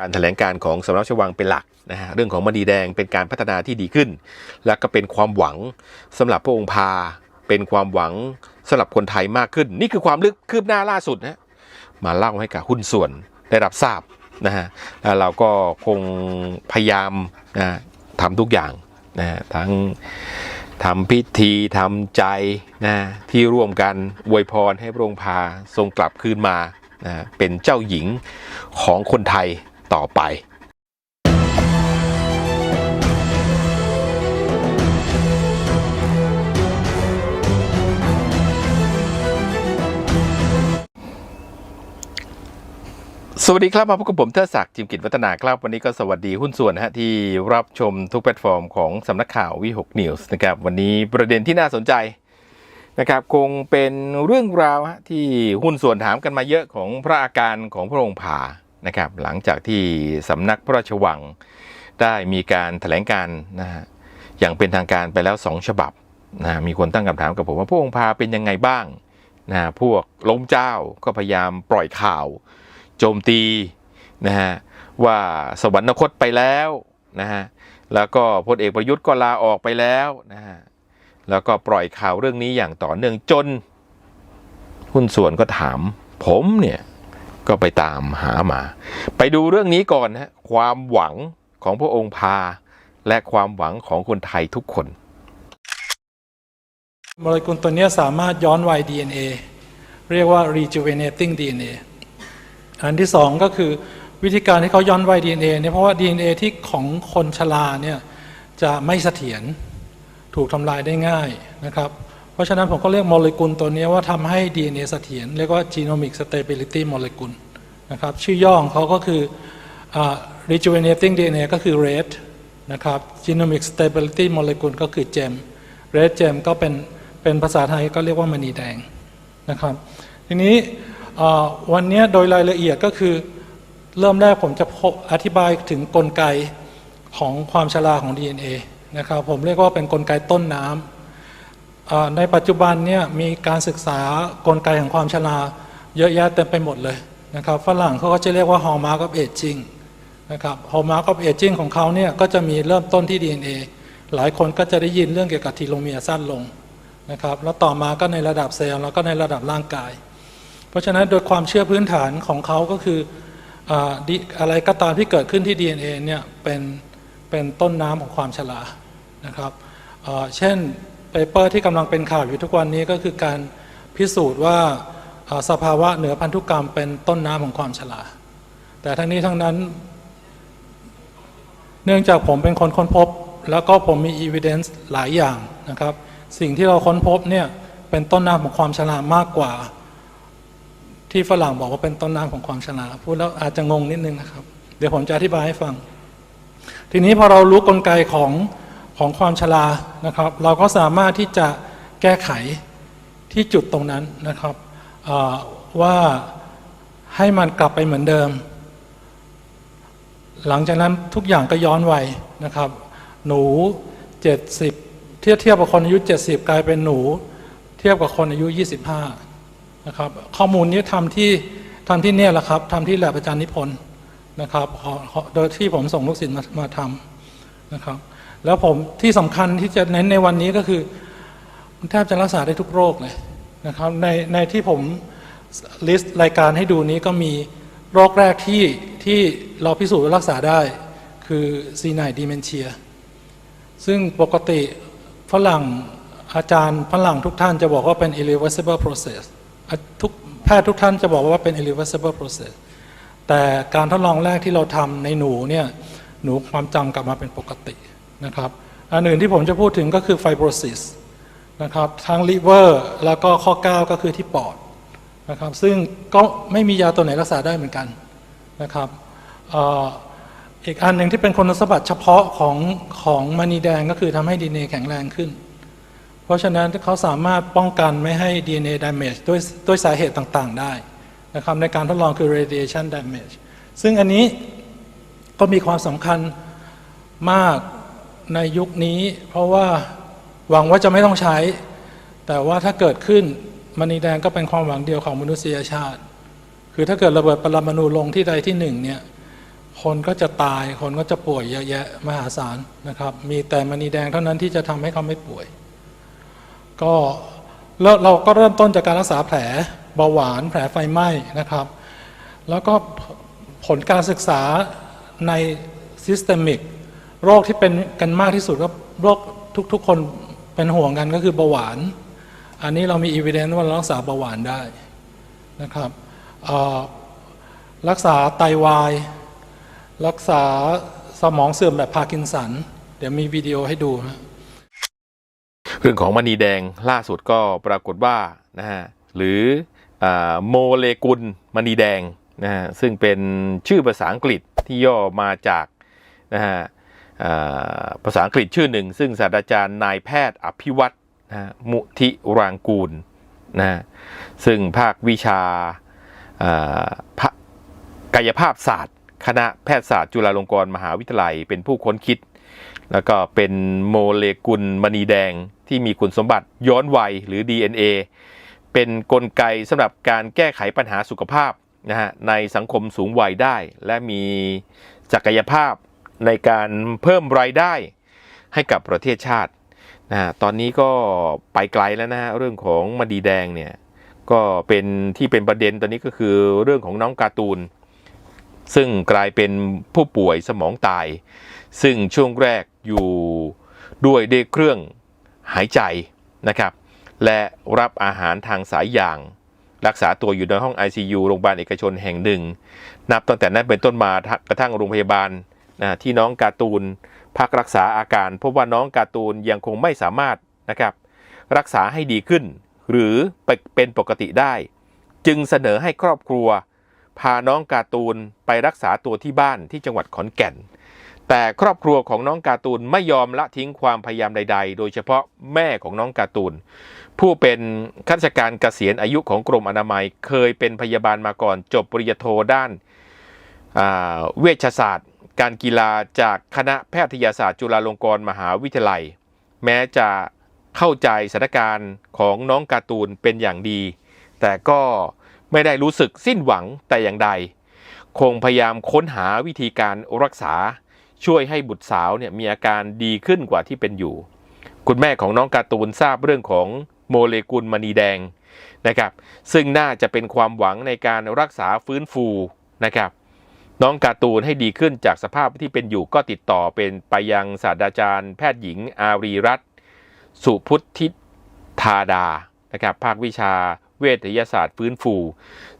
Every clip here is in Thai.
การแถลงการของสำนักชวังเป็นหลักนะฮะเรื่องของมณีแดงเป็นการพัฒนาที่ดีขึ้น และก็เป็นความหวังสำหรับพระองค์พา เป็นความหวังสำหรับคนไทยมากขึ้น นี่คือความลึกคืบหน้าล่าสุดนะมาเล่าให้กับหุ้นส่วนได้รับทราบนะฮะแล้วเราก็คงพยายามนะทำทุกอย่างนะฮะทั้งทำพิธีทำใจนะที่ร่วมกันอวยพรให้พระองค์พาทรงกลับคืนมานะเป็นเจ้าหญิงของคนไทย ต่อไปสวัสดีครับ มาพบกับผมเทอศักดิ์จิมกิจวัฒนาครับ วันนี้ก็สวัสดีหุ้นส่วนนะฮะที่รับชมทุกแพลตฟอร์มของสำนักข่าววิหกนิวส์นะครับ วันนี้ประเด็นที่น่าสนใจนะครับ คงเป็นเรื่องราวฮะที่หุ้นส่วนถามกันมาเยอะของพระอาการของพระองค์ผา นะครับหลังจากที่สำนักพระราชวังได้มีการแถลงการนะฮะอย่างเป็นทางการไปแล้วสองฉบับนะมีคนตั้งคำถามกับผมว่าพระองค์พาเป็นยังไงบ้างนะพวกล้มเจ้าก็พยายามปล่อยข่าว โจมตีนะฮะว่าสวรรคตไปแล้วนะฮะแล้วก็พลเอกประยุทธ์ก็ลาออกไปแล้วนะฮะแล้วก็ปล่อยข่าวเรื่องนี้อย่างต่อเนื่องจน หุ้นส่วนก็ถามผมเนี่ย ก็ไปตามหามา ไปดูเรื่องนี้ก่อนนะความหวังของพระองค์พา และความหวังของคนไทยทุกคนโมเลกุลตัวนี้สามารถย้อนวัย DNA เรียกว่า rejuvenating DNA อันที่สองก็คือวิธีการที่เขาย้อนวัย DNA เนี่ยเพราะว่า DNA ที่ของคนชราเนี่ยจะไม่เสถียรถูกทำลายได้ง่ายนะครับ ราะฉะนั้นผมก็เรียกโมเลกุลตัวนี้ว่าทำให้ DNA เสถียรเรียกว่า genomic stability molecule นะครับ ชื่อย่อของเขาก็คืออ rejuvenating DNA ก็คือ RED นะครับ genomic stability molecule ก็คือ GEM RED GEM ก็เป็นเป็นภาษาไทยก็เรียกว่ามณีแดงนะครับ ทีนี้วันนี้โดยรายละเอียดก็คือเริ่มแรกผมจะอธิบายถึงกลไกของความชราของ DNA นะครับ ผมเรียกว่าเป็นกลไกต้นน้ำ ในปัจจุบันเนี่ยมีการศึกษากลไกของความชราเยอะแยะเต็มไปหมดเลยนะครับฝรั่งเขาก็จะเรียกว่า hallmark of aging นะครับ hallmark of aging ของเขาเนี่ยก็จะมีเริ่มต้นที่ DNA หลายคนก็จะได้ยินเรื่องเกี่ยวกับทีโลเมียสั้นลงนะครับแล้วต่อมาก็ในระดับเซลล์แล้วก็ในระดับร่างกาย เพราะฉะนั้นโดยความเชื่อพื้นฐานของเขาก็คืออะไรก็ตามที่เกิดขึ้นที่ DNA เนี่ยเป็นเป็นต้นน้ำของความฉลานะครับเช่น เปเปอร์ที่กำลังเป็นข่าวอยู่ทุกวันนี้ก็คือการพิสูจน์ว่าสภาวะเหนือพันธุกรรมเป็นต้นน้ำของความฉลาด แต่ทั้งนี้ทั้งนั้น เนื่องจากผมเป็นคนค้นพบ แล้วก็ผมมี evidence หลายอย่างนะครับ สิ่งที่เราค้นพบเนี่ยเป็นต้นน้ำของความฉลาดมากกว่า ที่ฝรั่งบอกว่าเป็นต้นน้ำของความฉลาดพูดแล้วอาจจะงงนิดนึงนะครับ เดี๋ยวผมจะอธิบายให้ฟัง ทีนี้พอเรารู้กลไกของ ของความชรานะครับ เราก็สามารถที่จะแก้ไขที่จุดตรงนั้นนะครับว่าให้มันกลับไปเหมือนเดิม หลังจากนั้นทุกอย่างก็ย้อนวัยนะครับ หนู 70 เทียบเทียบกับคนอายุ 70 กลายเป็นหนู เทียบกับคนอายุ 25นะครับข้อมูลนี้ทำที่ทำที่เนี่ยแหละครับทำที่แลบอาจารย์นิพนธ์นะครับ โดยที่ผมส่งลูกศิษย์มามาทำนะครับ แล้วผมที่สำคัญที่จะเน้นในวันนี้ก็คือแทบจะรักษาได้ทุกโรคเลยนะครับในในที่ผมลิสต์รายการให้ดูนี้ก็มีโรคแรกที่ที่เราพิสูจน์ว่ารักษาได้ คือซีไนดีเมนเชีย ซึ่งปกติฝรั่งอาจารย์ฝรั่งทุกท่านจะบอกว่าเป็น irreversible process ทุกแพทย์ทุกท่านจะบอกว่าเป็น irreversible process แต่การทดลองแรกที่เราทำในหนูเนี่ยหนูความจำกลับมาเป็นปกติ นะครับอันอื่นที่ผมจะพูดถึงก็คือ fibrosis นะครับทั้ง liver แล้วก็ข้อ 9 ก็คือที่ปอดนะครับซึ่งก็ไม่มียาตัวไหนรักษาได้เหมือนกันนะครับอีกอันหนึ่งที่เป็นคุณสมบัติเฉพาะของของมณีแดงก็คือทำให้ DNA แข็งแรงขึ้น เพราะฉะนั้นเขาสามารถป้องกันไม่ให้ DNA damage ด้วยด้วยสาเหตุต่างๆได้นะครับในการทดลองคือ radiation damage ซึ่งอันนี้ก็มีความสำคัญมาก ในยุคนี้ เพราะว่าหวังว่าจะไม่ต้องใช้ แต่ว่าถ้าเกิดขึ้นมณีแดงก็เป็นความหวังเดียวของมนุษยชาติ คือถ้าเกิดระเบิดปรมาณูลงที่ใดที่หนึ่งเนี่ยคนก็จะตายคนก็จะป่วยเยอะแยะมหาศาลนะครับ มีแต่มณีแดงเท่านั้นที่จะทำให้เขาไม่ป่วย ก็แล้วเราก็เริ่มต้นจากการรักษาแผลเบาหวานแผลไฟไหม้นะครับ แล้วก็ผลการศึกษาใน systemic โรคที่เป็นกันมากที่สุดก็โรคทุกๆคนเป็นห่วงกันก็คือเบาหวาน อันนี้เรามี evidence ว่ารักษาเบาหวานได้นะครับรักษาไตวาย รักษาสมองเสื่อมแบบพาร์กินสัน เดี๋ยวมีวิดีโอให้ดูนะเรื่องของมณีแดงล่าสุดก็ปรากฏว่านะฮะหรือโมเลกุลมณีแดงนะฮะซึ่งเป็นชื่อภาษาอังกฤษที่ย่อมาจากนะฮะ ภาษาอังกฤษชื่อหนึ่ง ซึ่งศาสตราจารย์นายแพทย์อภิวัตนะมุทิรางกูลนะซึ่งภาควิชาากายภาพศาสตร์ คณะแพทยศาสตร์จุฬาลงกรณ์มหาวิทยาลัย เป็นผู้ค้นคิด แล้วก็เป็นโมเลกุลมณีแดงที่มีคุณสมบัติย้อนวัยหรือ DNA เป็นนกลไกสำหรับการแก้ไขปัญหาสุขภาพนะฮะในสังคมสูงวัยได้ และมีศักยภาพ ในการเพิ่มรายได้ให้กับประเทศชาตินะตอนนี้ก็ไปไกลแล้วนะฮะเรื่องของมณีแดงเนี่ยก็เป็นที่เป็นประเด็นตอนนี้ก็คือเรื่องของน้องการ์ตูน ซึ่งกลายเป็นผู้ป่วยสมองตาย ซึ่งช่วงแรกอยู่ด้วยด้วยเครื่องหายใจนะครับ และรับอาหารทางสายยาง รักษาตัวอยู่ในห้อง ICU โรงพยาบาลเอกชนแห่งหนึ่ง นับตั้งแต่นั้นเป็นต้นมากระทั่งโรงพยาบาล นะที่น้องการ์ตูนพักรักษาอาการพบว่าน้องการ์ตูนยังคงไม่สามารถนะครับรักษาให้ดีขึ้น หรือเป็นปกติได้ จึงเสนอให้ครอบครัว พาน้องการ์ตูนไปรักษาตัวที่บ้านที่จังหวัดขอนแก่น แต่ครอบครัวของน้องการ์ตูนไม่ยอมละทิ้งความพยายามใด ๆ โดยเฉพาะแม่ของน้องการ์ตูนผู้เป็นข้าราชการเกษียณอายุของกรมอนามัย เคยเป็นพยาบาลมาก่อนจบปริญญาโทด้านเวชศาสตร์ การกีฬาจากคณะแพทยศาสตร์จุฬาลงกรณ์มหาวิทยาลัย แม้จะเข้าใจสถานการณ์ของน้องการ์ตูนเป็นอย่างดี แต่ก็ไม่ได้รู้สึกสิ้นหวังแต่อย่างใด คงพยายามค้นหาวิธีการรักษา ช่วยให้บุตรสาวเนี่ยมีอาการดีขึ้นกว่าที่เป็นอยู่ คุณแม่ของน้องการ์ตูนทราบเรื่องของโมเลกุลมณีแดงนะครับ ซึ่งน่าจะเป็นความหวังในการรักษาฟื้นฟูนะครับ น้องการ์ตูนให้ดีขึ้นจากสภาพที่เป็นอยู่ก็ติดต่อเป็นไปยังศาสตราจารย์ แพทย์หญิง อารีรัตน์สุพุทธิธาดานะครับภาควิชาเวชยศาสตร์ฟื้นฟู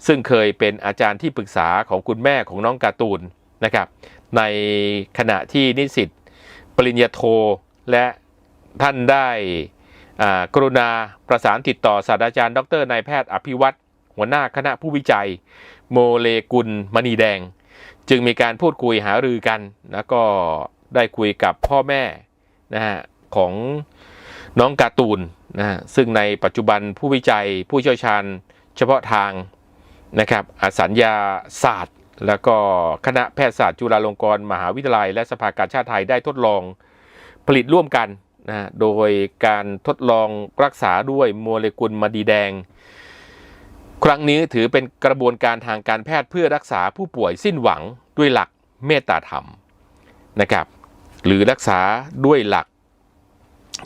ซึ่งเคยเป็นอาจารย์ที่ปรึกษาของคุณแม่ของน้องการ์ตูนนะครับในขณะที่นิสิตปริญญาโทและท่านได้กรุณาประสานติดต่อศาสตราจารย์ ดรนายแพทย์อภิวัตรหัวหน้าคณะผู้วิจัย โมเลกุลมณีแดง จึงมีการพูดคุยหารือกัน แล้วก็ได้คุยกับพ่อแม่นะฮะของน้องการ์ตูนนะฮะซึ่งในปัจจุบันผู้วิจัยผู้เชี่ยวชาญเฉพาะทางนะครับอสัญญาศาสตร์ แล้วก็คณะแพทยศาสตร์จุฬาลงกรณ์มหาวิทยาลัย และสภากาชาติไทยได้ทดลองผลิตร่วมกันนะโดยการทดลองรักษาด้วยโมเลกุลมณีแดง ครั้งนี้ถือเป็นกระบวนการทางการแพทย์เพื่อรักษาผู้ป่วยสิ้นหวังด้วยหลักเมตตาธรรมนะครับ หรือรักษาด้วยหลัก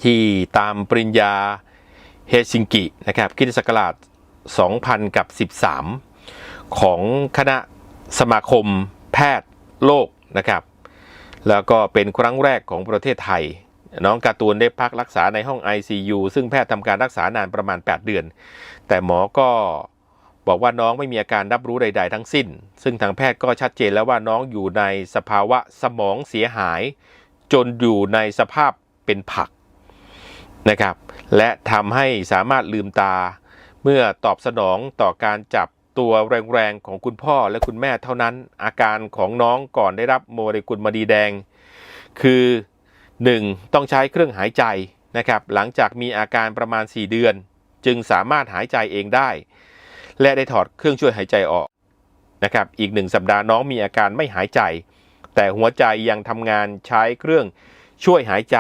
ที่ตามปริญญาเฮซิงกินะครับคริสตศักราช2000กับ13 ของคณะสมาคมแพทย์โลกนะครับ แล้วก็เป็นครั้งแรกของประเทศไทย น้องการ์ตูนได้พักรักษาในห้อง ICU ซึ่งแพทย์ทำการรักษานานประมาณ 8 เดือน แต่หมอก็ บอกว่าน้องไม่มีอาการรับรู้ใด ๆ ทั้งสิ้น ซึ่งทางแพทย์ก็ชัดเจนแล้วว่าน้องอยู่ในสภาวะสมองเสียหาย จนอยู่ในสภาพเป็นผักนะครับ และทำให้สามารถลืมตา เมื่อตอบสนองต่อการจับตัวแรงๆของคุณพ่อและคุณแม่เท่านั้น อาการของน้องก่อนได้รับโมเลกุลมณีแดง คือ 1. ต้องใช้เครื่องหายใจนะครับ หลังจากมีอาการประมาณ 4 เดือน จึงสามารถหายใจเองได้ และได้ถอดเครื่องช่วยหายใจออกนะครับอีกหนึ่งสัปดาห์น้องมีอาการไม่หายใจ แต่หัวใจยังทำงานใช้เครื่องช่วยหายใจ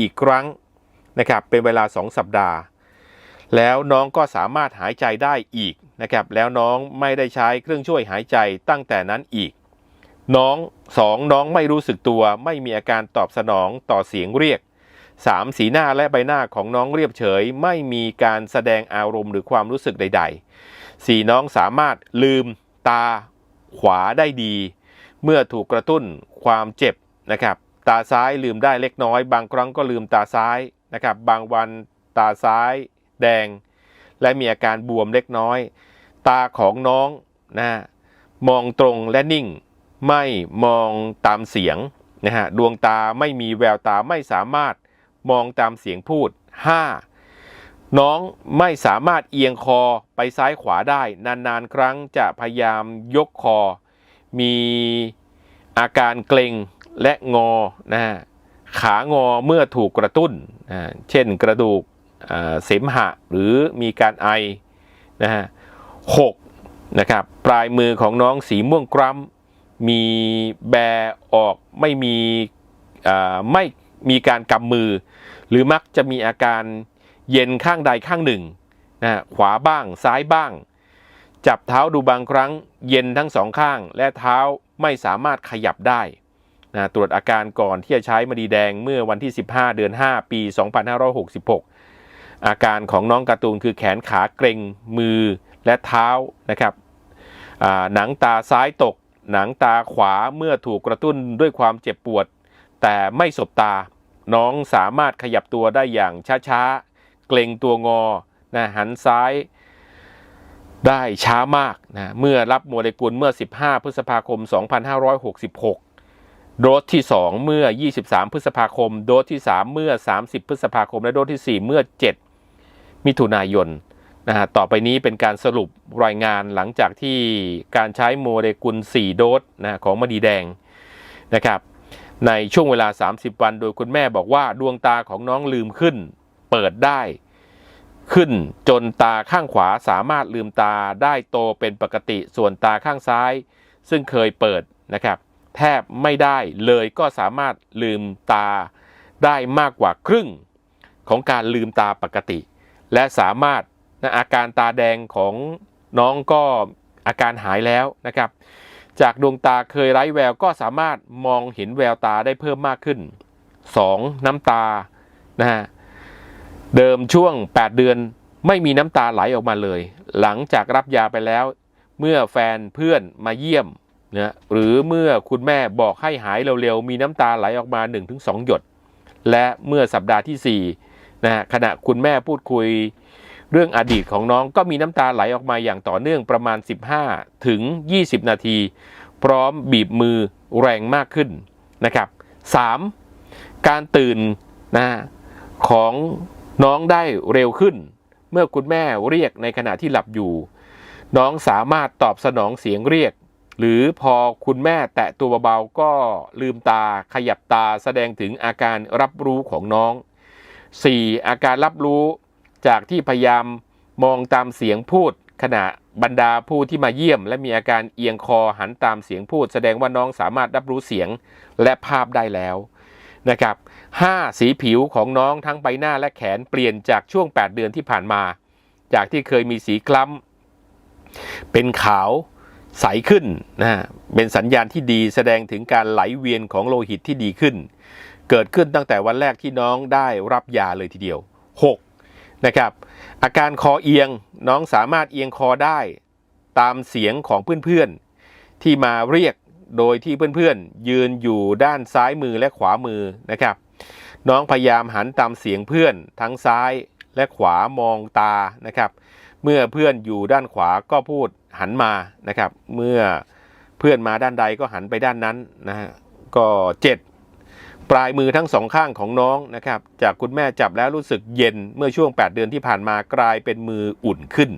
อีกครั้งนะครับเป็นเวลา 2 สัปดาห์ แล้วน้องก็สามารถหายใจได้อีกนะครับแล้วน้องไม่ได้ใช้เครื่องช่วยหายใจตั้งแต่นั้นอีก น้องสองน้องไม่รู้สึกตัวไม่มีอาการตอบสนองต่อเสียงเรียกสามสีหน้าและใบหน้าของน้องเรียบเฉย ไม่มีการแสดงอารมณ์หรือความรู้สึกใด ๆ สี่น้องสามารถลืมตาขวาได้ดี เมื่อถูกกระตุ้นความเจ็บนะครับ ตาซ้ายลืมได้เล็กน้อย บางครั้งก็ลืมตาซ้ายนะครับ บางวันตาซ้ายแดง และมีอาการบวมเล็กน้อย ตาของน้องนะมองตรงและนิ่ง ไม่มองตามเสียงนะฮะดวงตาไม่มีแววตาไม่สามารถมองตามเสียงพูด 5. น้องไม่สามารถเอียงคอไปซ้ายขวาได้ นานๆ ครั้งจะพยายามยกคอ มีอาการเกร็งและงอนะขางอเมื่อถูกกระตุ้นนะเช่นกระดูกเสมหะหรือมีการไอนะฮะหกนะครับปลายมือของน้องสีม่วงกร้ำมีแบออกไม่มีไม่มีการกำมือ หรือมักจะมีอาการ เย็นข้างใดข้างหนึ่งนะฮะขวาบ้างซ้ายบ้าง จับเท้าดูบางครั้ง เย็นทั้งสองข้าง และเท้าไม่สามารถขยับได้นะตรวจอาการก่อนที่จะใช้มณีแดงเมื่อวันที่ 15 เดือน 5 ปี 2566 อาการของน้องการ์ตูนคือแขนขาเกร็งมือและเท้านะครับหนังตาซ้ายตก หนังตาขวาเมื่อถูกกระตุ้นด้วยความเจ็บปวด แต่ไม่สบตา น้องสามารถขยับตัวได้อย่างช้าๆ เกรงตัวงอนะหันซ้ายได้ช้ามากนะเมื่อรับโมเลกุลเมื่อ 15 พฤษภาคม 2566 โดสที่ 2 เมื่อ 23 พฤษภาคม โดสที่ 3 เมื่อ 30 พฤษภาคม และโดสที่ 4 เมื่อ 7 มิถุนายนนะฮะต่อไปนี้เป็นการสรุปรายงานหลังจากที่การใช้โมเลกุล 4 โดสนะของมณีแดงนะครับในช่วงเวลา 30 วัน โดยคุณแม่บอกว่าดวงตาของน้องลืมขึ้น เปิดได้ ขึ้นจนตาข้างขวาสามารถลืมตาได้โตเป็นปกติส่วนตาข้างซ้าย ซึ่งเคยเปิดนะครับ แทบไม่ได้เลยก็สามารถลืมตาได้มากกว่าครึ่งของการลืมตาปกติ และสามารถนะอาการตาแดงของน้องก็อาการหายแล้วนะครับ จากดวงตาเคยไร้แววก็สามารถมองเห็นแววตาได้เพิ่มมากขึ้น 2. น้ำตานะฮะ เดิมช่วง 8 เดือนไม่มีน้ำตาไหลออกมาเลย หลังจากรับยาไปแล้ว เมื่อแฟนเพื่อนมาเยี่ยมนะหรือเมื่อคุณแม่บอกให้หายเร็วๆ มีน้ำตาไหลออกมา 1-2 หยด และเมื่อสัปดาห์ที่4นะขณะคุณแม่พูดคุยเรื่องอดีตของน้องก็มีน้ำตาไหลออกมาอย่างต่อเนื่องประมาณ 15 ถึง 20 นาที พร้อมบีบมือแรงมากขึ้นนะครับ 3. การตื่นนะของ น้องได้เร็วขึ้น เมื่อคุณแม่เรียกในขณะที่หลับอยู่ น้องสามารถตอบสนองเสียงเรียก หรือพอคุณแม่แตะตัวเบาๆก็ลืมตาขยับตาแสดงถึงอาการรับรู้ของน้อง 4. อาการรับรู้จากที่พยายามมองตามเสียงพูด ขณะบรรดาผู้ที่มาเยี่ยม และมีอาการเอียงคอหันตามเสียงพูด แสดงว่าน้องสามารถรับรู้เสียงและภาพได้แล้ว นะครับ 5. สีผิวของน้องทั้งใบหน้าและแขนเปลี่ยนจากช่วง 8 เดือนที่ผ่านมา จากที่เคยมีสีคล้ำเป็นขาวใสขึ้นนะเป็นสัญญาณที่ดีแสดงถึงการไหลเวียนของโลหิตที่ดีขึ้น เกิดขึ้นตั้งแต่วันแรกที่น้องได้รับยาเลยทีเดียว 6. นะครับอาการคอเอียงน้องสามารถเอียงคอได้ ตามเสียงของเพื่อนๆที่มาเรียก โดยที่เพื่อนๆ ยืนอยู่ด้านซ้ายมือและขวามือนะครับ น้องพยายามหันตามเสียงเพื่อนทั้งซ้ายและขวามองตานะครับ เมื่อเพื่อนอยู่ด้านขวาก็พูดหันมานะครับ เมื่อเพื่อนมาด้านใดก็หันไปด้านนั้นนะฮะก็เจ็ดปลายมือทั้งสองข้างของน้องนะครับ จากคุณแม่จับแล้วรู้สึกเย็นเมื่อช่วง 8 เดือนที่ผ่านมากลายเป็นมืออุ่นขึ้น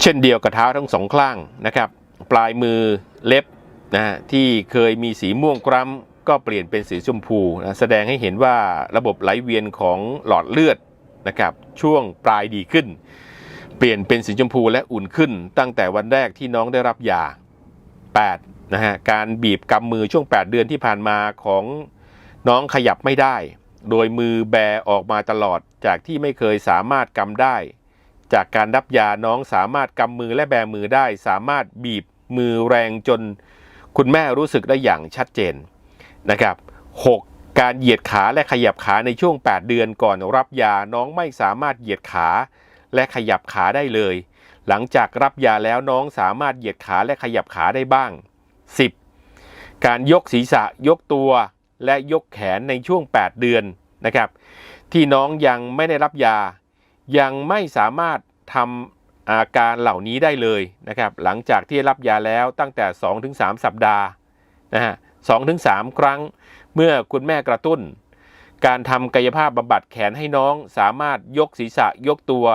เช่นเดียวกับเท้าทั้งสองข้างนะครับ ปลายมือเล็บ นะที่เคยมีสีม่วงกร้ำก็เปลี่ยนเป็นสีชมพูนะแสดงให้เห็นว่าระบบไหลเวียนของหลอดเลือดนะครับช่วงปลายดีขึ้น เปลี่ยนเป็นสีชมพูและอุ่นขึ้น ตั้งแต่วันแรกที่น้องได้รับยา 8. นะฮะการบีบกำมือช่วง 8 เดือนที่ผ่านมาของน้องขยับไม่ได้ โดยมือแบออกมาตลอดจากที่ไม่เคยสามารถกำได้ จากการรับยาน้องสามารถกำมือและแบมือได้ สามารถบีบมือแรงจน คุณแม่รู้สึกได้อย่างชัดเจนนะครับ 6. การเหยียดขาและขยับขาในช่วง 8 เดือนก่อนรับยาน้องไม่สามารถเหยียดขาและขยับขาได้เลย หลังจากรับยาแล้วน้องสามารถเหยียดขาและขยับขาได้บ้าง 10. การยกศีรษะยกตัวและยกแขนในช่วง 8 เดือนนะครับ ที่น้องยังไม่ได้รับยา ยังไม่สามารถทำ อาการเหล่านี้ได้เลยนะครับ หลังจากที่รับยาแล้วตั้งแต่ 2-3 สัปดาห์นะฮะ2-3ครั้งเมื่อคุณแม่กระตุ้น การทำกายภาพบำบัดแขนให้น้องสามารถยกศีรษะยกตัว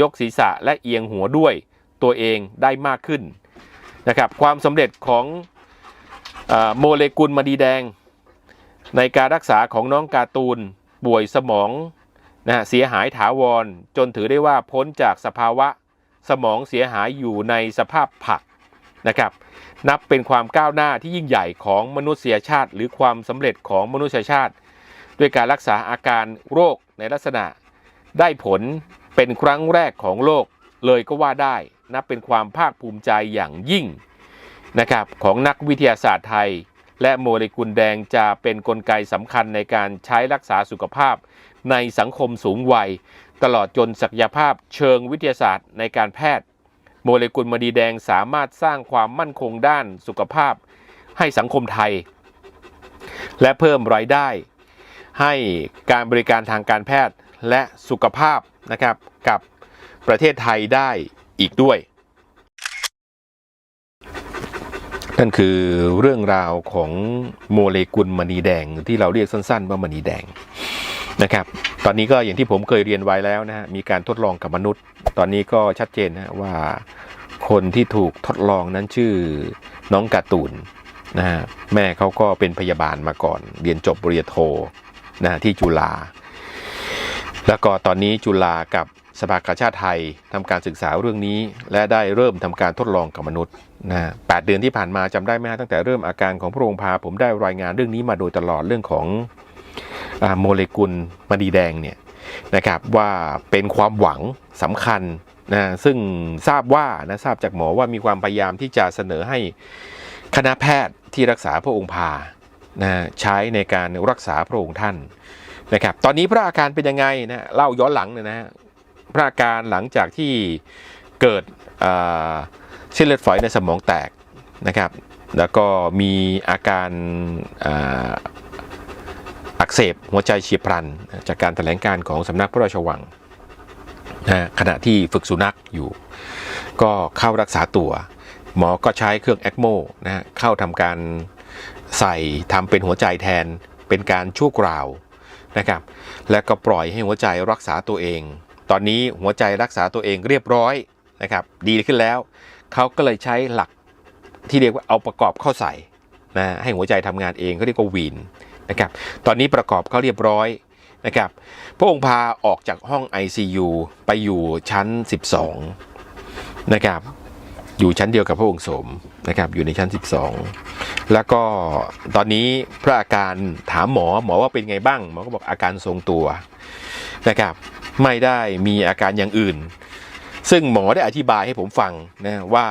ยกศีรษะและเอียงหัวด้วยตัวเองได้มากขึ้นนะครับความสำเร็จของอโมเลกุลมาดีแดง ในการรักษาของน้องการ์ตูนป่วยสมองนะฮะเสียหายถาวร จนถือได้ว่าพ้นจากสภาวะ สมองเสียหายอยู่ในสภาพผักนะครับ นับเป็นความก้าวหน้าที่ยิ่งใหญ่ของมนุษยชาติ หรือความสำเร็จของมนุษยชาติ ด้วยการรักษาอาการโรคในลักษณะ ได้ผลเป็นครั้งแรกของโลกเลยก็ว่าได้ นับเป็นความภาคภูมิใจอย่างยิ่งนะครับของนักวิทยาศาสตร์ไทย และโมเลกุลแดงจะเป็นนกลไกสำคัญในการใช้รักษาสุขภาพในสังคมสูงวัย ตลอดจนศักยภาพเชิงวิทยาศาสตร์ในการแพทย์ โมเลกุลมดีแดงสามารถสร้างความมั่นคงด้านสุขภาพให้สังคมไทย และเพิ่มรายได้ ให้การบริการทางการแพทย์และสุขภาพนะครับกับประเทศไทยได้อีกด้วย นั่นคือเรื่องราวของโมเลกุลมณีแดงที่เราเรียกสั้นๆว่ามณีแดงนะครับ ตอนนี้ก็อย่างที่ผมเคยเรียนไว้แล้วนะฮะมีการทดลองกับมนุษย์ ตอนนี้ก็ชัดเจนนะว่าคนที่ถูกทดลองนั้นชื่อน้องการ์ตูนนะฮะแม่เขาก็เป็นพยาบาลมาก่อน เรียนจบปริญญาโทนะฮะที่จุฬาแล้วก็ตอนนี้จุฬากับสภากาชาติไทยทำการศึกษาเรื่องนี้ และได้เริ่มทำการทดลองกับมนุษย์นะแปดเดือนที่ผ่านมาจำได้ไหมฮะตั้งแต่เริ่มอาการของพระองค์พาผมได้รายงานเรื่องนี้มาโดยตลอดเรื่องของ โมเลกุลมณีแดงเนี่ยนะครับว่าเป็นความหวังสำคัญนะซึ่งทราบว่านะทราบจากหมอว่ามีความพยายามที่จะเสนอให้คณะแพทย์ที่รักษาพระองค์พานะใช้ในการรักษาพระองค์ท่านนะครับตอนนี้พระอาการเป็นยังไงนะเล่าย้อนหลังหนอยนะพระอาการหลังจากที่เกิดเส้นเลือดฝอยในสมองแตกนะครับแล้วก็มีอาการ อักเสบหัวใจเฉียบพลัน จากการแถลงการของสำนักพระราชวังนะขณะที่ฝึกสุนัขอยู่ ก็เข้ารักษาตัว หมอก็ใช้เครื่องแอคโมนะเข้าทำการใส่ทำเป็นหัวใจแทนเป็นการชั่วคราวนะครับ แล้วก็ปล่อยให้หัวใจรักษาตัวเอง ตอนนี้หัวใจรักษาตัวเองเรียบร้อยนะครับ ดีขึ้นแล้ว เขาก็เลยใช้หลักที่เรียกว่าเอาประกอบเข้าใส่นะให้หัวใจทำงานเองเขาเรียกว่าวีน นะครับ ตอนนี้ประกอบเขาเรียบร้อยนะครับ พระองค์พาออกจากห้อง ICU ไปอยู่ชั้น 12 นะครับ อยู่ชั้นเดียวกับพระองค์สมนะครับ อยู่ในชั้น 12 แล้วก็ตอนนี้พระอาการถามหมอหมอว่าเป็นไงบ้าง หมอก็บอกอาการทรงตัวนะครับ ไม่ได้มีอาการอย่างอื่น ซึ่งหมอได้อธิบายให้ผมฟังนะว่า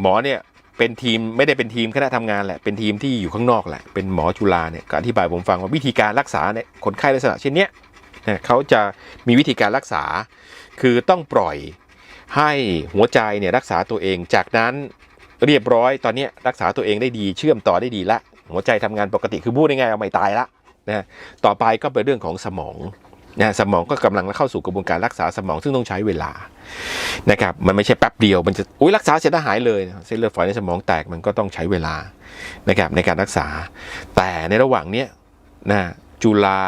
หมอเนี่ย เป็นทีมไม่ได้เป็นทีมคณะทำงานแหละเป็นทีมที่อยู่ข้างนอกแหละเป็นหมอจุฬาเนี่ยก็อธิบายผมฟังว่าวิธีการรักษาเนี่ยคนไข้ลักษณะเช่นเนี้ยนะเขาจะมีวิธีการรักษา คือต้องปล่อยให้หัวใจเนี่ยรักษาตัวเอง จากนั้นเรียบร้อยตอนนี้รักษาตัวเองได้ดีเชื่อมต่อได้ดีละหัวใจทำงานปกติคือพูดง่ายๆเอาไม่ตายละนะต่อไปก็เป็นเรื่องของสมอง นะสมองก็กำลังเข้าสู่กระบวนการรักษาสมองซึ่งต้องใช้เวลานะครับมันไม่ใช่แป๊บเดียวมันจะอุ้ยรักษาเสร็จแล้วหายเลยเส้นเลือดฝอยในสมองแตกมันก็ต้องใช้เวลานะครับในการรักษา แต่ในระหว่างเนี้ยนะจุฬา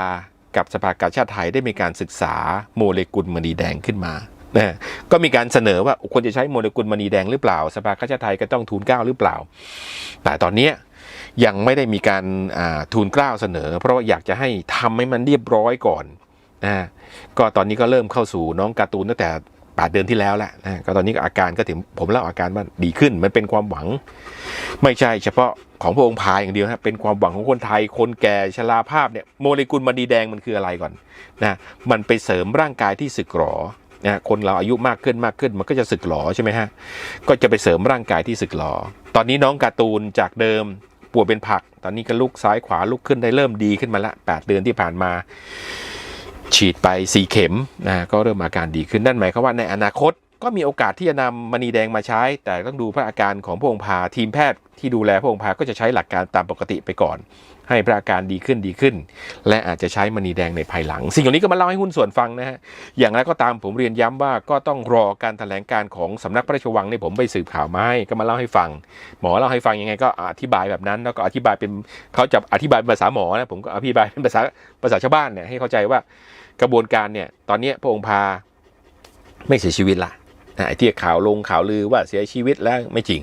กับสภากาชาติไทยได้มีการศึกษาโมเลกุลมณีแดงขึ้นมานะก็มีการเสนอว่าควรจะใช้โมเลกุลมณีแดงหรือเปล่า สภากาชาติไทยก็ต้องทูลเกล้าหรือเปล่า แต่ตอนนี้ยังไม่ได้มีการาทูลเกล้าเสนอ เพราะว่าอยากจะให้ทำให้มันเรียบร้อยก่อน นะก็ตอนนี้ก็เริ่มเข้าสู่น้องการ์ตูนตั้งแต่8เดือนที่แล้วแหละนะก็ตอนนี้อาการก็ถึงผมเล่าอาการว่าดีขึ้น มันเป็นความหวัง ไม่ใช่เฉพาะของพระองค์พายอย่างเดียวนะเป็นความหวังของคนไทย คนแก่ชราภาพเนี่ยโมเลกุลมณีแดงมันคืออะไรก่อนนะมันไปเสริมร่างกายที่สึกหรอนะฮะคนเราอายุมากขึ้นมากขึ้นมันก็จะสึกหรอใช่ไหมฮะก็จะไปเสริมร่างกายที่สึกหรอ ตอนนี้น้องการ์ตูนจากเดิมป่วยเป็นผัก ตอนนี้ก็ลุกซ้ายขวาลุกขึ้นได้เริ่มดีขึ้นมาละ 8 เดือนที่ผ่านมา ฉีดไป 4 เข็มนะก็เริ่มอาการดีขึ้นนั่นหมายความว่าในอนาคตก็มีโอกาสที่จะนำมณีแดงมาใช้ แต่ต้องดูพระอาการของพระองค์พาทีมแพทย์ที่ดูแลพระองค์พาก็จะใช้หลักการตามปกติไปก่อน ให้พระอาการดีขึ้นดีขึ้น และอาจจะใช้มณีแดงในภายหลัง สิ่งเหล่านี้ก็มาเล่าให้หุ้นส่วนฟังนะฮะอย่างไรก็ตามผมเรียนย้ำว่าก็ต้องรอการแถลงการของสำนักพระราชวังเนี่ยผมไปสืบข่าวมาให้ก็มาเล่าให้ฟัง หมอเล่าให้ฟังยังไงก็อธิบายแบบนั้น แล้วก็อธิบายเป็นเขาจะอธิบายเป็นภาษาหมอนะผมก็อธิบายเป็นภาษาภาษาชาวบ้านเนี่ยให้เข้าใจว่า กระบวนการเนี่ยตอนนี้พระองค์พาไม่เสียชีวิตละนะไอ้ที่ข่าวลงข่าวลือว่าเสียชีวิตแล้วไม่จริง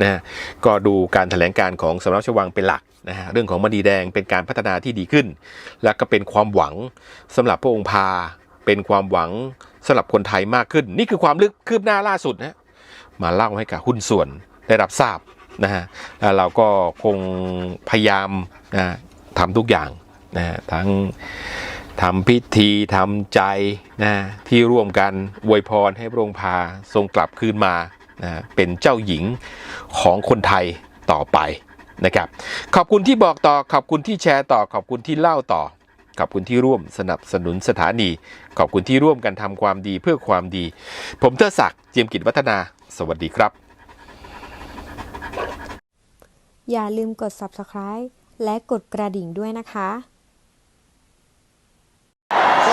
นะฮะก็ดูการแถลงการของสำนักชวังเป็นหลักนะฮะเรื่องของมณีแดงเป็นการพัฒนาที่ดีขึ้น และก็เป็นความหวังสำหรับพระองค์พา เป็นความหวังสำหรับคนไทยมากขึ้น นี่คือความลึกคืบหน้าล่าสุดนะมาเล่าให้กับหุ้นส่วนได้รับทราบนะฮะแล้วเราก็คงพยายามนะทำทุกอย่างนะฮะทั้ง ทำพิธีทำใจนะที่ร่วมกันอวยพรให้พระองค์พาทรงกลับคืนมานะเป็นเจ้าหญิงของคนไทยต่อไปนะครับขอบคุณที่บอกต่อขอบคุณที่แชร์ต่อ ขอบคุณที่เล่าต่อ ขอบคุณที่ร่วมสนับสนุนสถานี ขอบคุณที่ร่วมกันทำความดีเพื่อความดี ผมเทอศักดิ์เจียมกิจวัฒนา สวัสดีครับ อย่าลืมกด subscribe และกดกระดิ่งด้วยนะคะ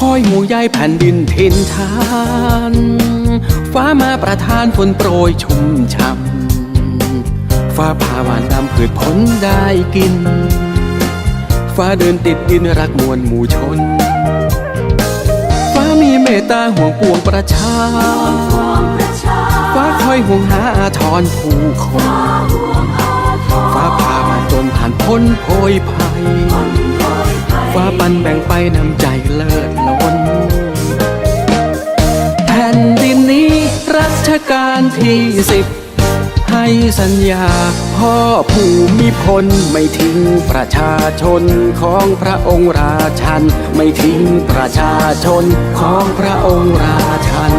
คอยหูใยแผ่นดินทินทาน ฟ้ามาประทานฝนโปรยชุ่มช่ำฟ้าผ่าหวานดำผืดผลได้กิน ฟ้าเดินติดดินรักมวลหมู่ชน ฟ้ามีเมตตาห่วงปวงประชา ฟ้าคอยห่วงหาอาทรผู้คน ฟ้าผ่ามาจนผ่านพ้นโพยภัย ฟ้าปันแบ่งไปนำใจเลิศล้นแผ่นดินนี้รัชกาลที่สิบให้สัญญาพ่อภูมิพลไม่ทิ้งประชาชนของพระองค์ราชัน ไม่ทิ้งประชาชนของพระองค์ราชัน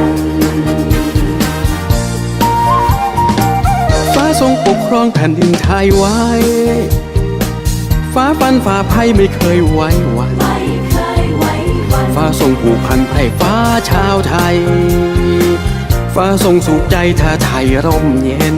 ฟ้าทรงปกครองแผ่นดินไทยไว้ ฟ้าฟันฝ่าภัยไม่เคยไว้วันฟ้าทรงผูกพันไพร่ฟ้าชาวไทย ฟ้าทรงสุขใจถ้าไทยร่มเย็น